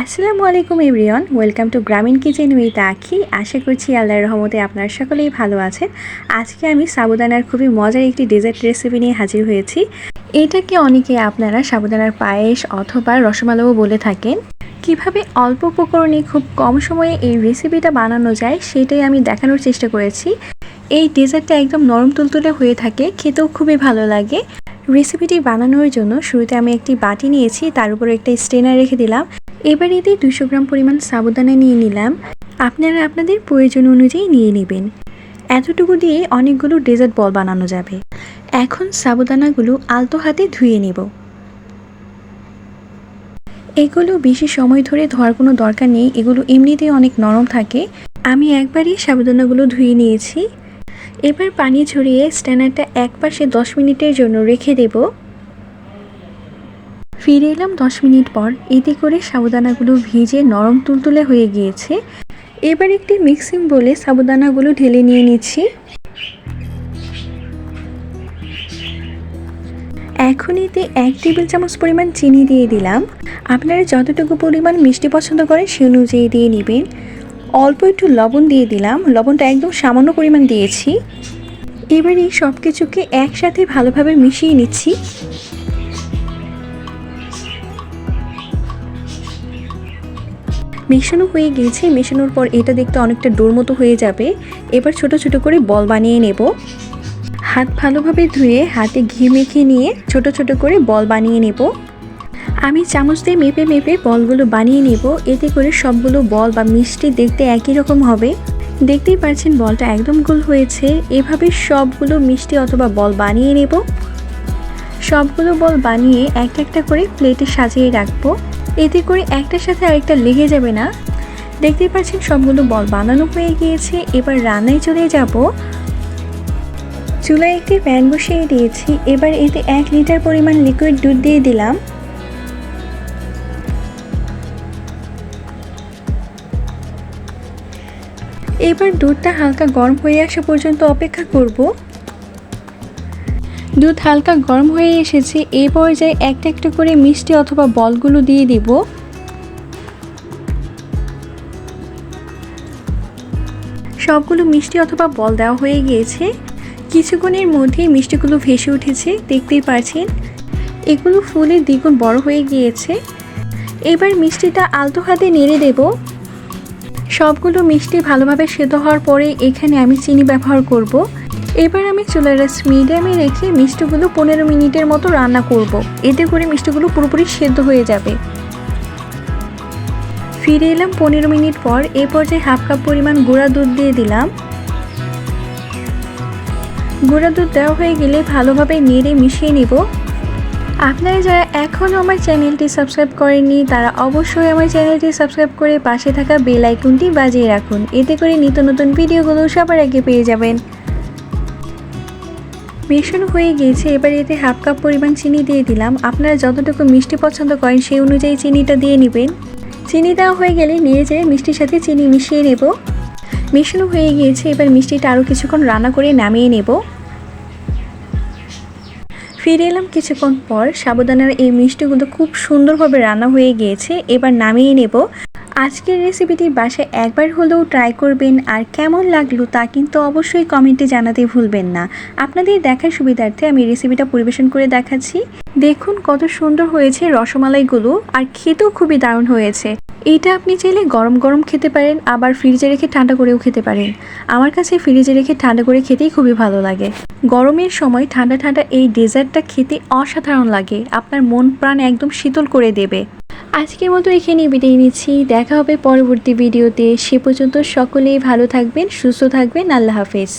আসসালামু আলাইকুম everyone, welcome to Grameen kitchen with Akhi. আশা করছি আল্লাহর রহমতে আপনারা সকলেই ভালো আছেন। আজকে আমি সাবুদানার খুবই মজার একটি ডেজার্ট রেসিপি নিয়ে হাজির হয়েছি। এটাকে অনেকে আপনারা সাবুদানার পায়েস অথবা রসমালাইও বলে থাকেন। কীভাবে অল্প উপকরণে খুব কম সময়ে এই রেসিপিটা বানানো যায়, সেটাই আমি দেখানোর চেষ্টা করেছি। এই ডেজার্টটা একদম নরম তুলতুলে হয়ে থাকে, খেতেও খুবই ভালো লাগে। রেসিপিটি বানানোর জন্য শুরুতে আমি একটি বাটি নিয়েছি, তার উপর একটা স্টেনার রেখে দিলাম। এবার এতে দুশো গ্রাম পরিমাণ সাবুদানা নিয়ে নিলাম। আপনারা আপনাদের প্রয়োজন অনুযায়ী নিয়ে নেবেন। এতটুকু দিয়ে অনেকগুলো ডেজার্ট বল বানানো যাবে। এখন সাবুদানাগুলো আলতো হাতে ধুয়ে নেব। এগুলো বেশি সময় ধরে ধোয়ার কোনো দরকার নেই, এগুলো এমনিতেই অনেক নরম থাকে। আমি একবারই সাবুদানাগুলো ধুয়ে নিয়েছি। এবার পানি ঝরিয়ে স্ট্যান্ডারটা এক পাশে দশ মিনিটের জন্য রেখে দেব। ফিরে এলাম দশ মিনিট পর। এতে করে সাবুদানাগুলো ভিজে নরম তুলতুলে হয়ে গিয়েছে। এবার একটি মিক্সিং বলে সাবুদানাগুলো ঢেলে নিয়ে নিচ্ছি। এখন এতে এক টেবিল চামচ পরিমাণ চিনি দিয়ে দিলাম। আপনারা যতটুকু পরিমাণ মিষ্টি পছন্দ করেন সে অনুযায়ী দিয়ে নেবেন। অল্প একটু লবণ দিয়ে দিলাম। লবণটা একদম সামান্য পরিমাণ দিয়েছি। এবার এই সব কিছুকে একসাথে ভালোভাবে মিশিয়ে নিচ্ছি। মেশানো হয়ে গিয়েছে। মেশানোর পর এটা দেখতে অনেকটা ডোর মতো হয়ে যাবে। এবার ছোট ছোট করে বল বানিয়ে নেব। হাত ভালোভাবে ধুয়ে, হাতে ঘি মেখে নিয়ে ছোট ছোট করে বল বানিয়ে নেব। আমি চামচ দিয়ে মেপে মেপে বলগুলো বানিয়ে নেব। এতে করে সবগুলো বল বা মিষ্টি দেখতে একই রকম হবে। দেখতেই পাচ্ছেন বলটা একদম গোল হয়েছে। এভাবে সবগুলো মিষ্টি অথবা বল বানিয়ে নেব। সবগুলো বল বানিয়ে একটা একটা করে প্লেটে সাজিয়ে রাখব। এতে করে একটার সাথে আরেকটা লেগে যাবে না। দেখতেই পাচ্ছেন সবগুলো বল বানানো হয়ে গিয়েছে। এবার রান্নায় চলে যাব। চুলায় একটি প্যান বসিয়ে দিয়েছি। এবার এতে এক লিটার পরিমাণ লিকুইড দুধ দিয়ে দিলাম। এবার দুধটা হালকা গরম হয়ে আসা পর্যন্ত অপেক্ষা করব। দুধ হালকা গরম হয়ে এসেছে এই পর্যায়ে একটা একটা করে মিষ্টি অথবা বলগুলো দিয়ে দিব। সবগুলো মিষ্টি অথবা বল দেওয়া হয়ে গিয়েছে। কিছুক্ষণের মধ্যেই মিষ্টিগুলো ভেসে উঠেছে, দেখতেই পারছেন। এগুলো ফুলে দ্বিগুণ বড় হয়ে গিয়েছে। এবার মিষ্টিটা আলতো হাতে নেড়ে দেব। সবগুলো মিষ্টি ভালোভাবে সেদ্ধ হওয়ার পরে এখানে আমি চিনি ব্যবহার করব। এবার আমি চুলার রাস মিডিয়ামে রেখে মিষ্টিগুলো পনেরো মিনিটের মতো রান্না করব। এতে করে মিষ্টিগুলো পুরোপুরি সেদ্ধ হয়ে যাবে। ফিরে এলাম পনেরো মিনিট পর। এ পর্যায়ে হাফ কাপ পরিমাণ গুঁড়া দুধ দিয়ে দিলাম। গুঁড়া দুধ দেওয়া হয়ে গেলে ভালোভাবে নেড়ে মিশিয়ে নিব। আপনারা যারা এখনও আমার চ্যানেলটি সাবস্ক্রাইব করেননি, তারা অবশ্যই আমার চ্যানেলটি সাবস্ক্রাইব করে পাশে থাকা বেল আইকনটি বাজিয়ে রাখুন। এতে করে নিত্য নতুন ভিডিওগুলো সবার আগে পেয়ে যাবেন। মেশানো হয়ে গিয়েছে, এবার এতে হাফ কাপ পরিমাণ চিনি দিয়ে দিলাম। আপনারা যতটুকু মিষ্টি পছন্দ করেন, সেই অনুযায়ী চিনিটা দিয়ে নেবেন। চিনি দেওয়া হয়ে গেলে নিয়ে যেয়ে মিষ্টির সাথে চিনি মিশিয়ে নেব। মেশানো হয়ে গিয়েছে, এবার মিষ্টিটা আরও কিছুক্ষণ রান্না করে নামিয়ে নেব। ফিরে এলাম কিছুক্ষণ পর। সাবুদানার এই মিষ্টিগুলো খুব সুন্দরভাবে রান্না হয়ে গিয়েছে। এবার নামিয়ে নেব। আজকের রেসিপিটি বাসায় একবার হলেও ট্রাই করবেন আর কেমন লাগল তা কিন্তু অবশ্যই কমেন্টে জানাতে ভুলবেন না। আপনাদের দেখার সুবিধার্থে আমি রেসিপিটা পরিবেশন করে দেখাচ্ছি। দেখুন কত সুন্দর হয়েছে রসমালাইগুলো। আর খেতেও খুবই দারুণ হয়েছে। এইটা আপনি চাইলে গরম গরম খেতে পারেন, আবার ফ্রিজে রেখে ঠান্ডা করেও খেতে পারেন। আমার কাছে ফ্রিজে রেখে ঠান্ডা করে খেতেই খুবই ভালো লাগে। গরমের সময় ঠান্ডা ঠান্ডা এই ডেজার্টটা খেতে অসাধারণ লাগে। আপনার মন প্রাণ একদম শীতল করে দেবে। আজকের মতো এখানেই বিদায় নিচ্ছি। দেখা হবে পরবর্তী ভিডিওতে। সে পর্যন্ত সকলেই ভালো থাকবেন, সুস্থ থাকবেন। আল্লাহ হাফেজ।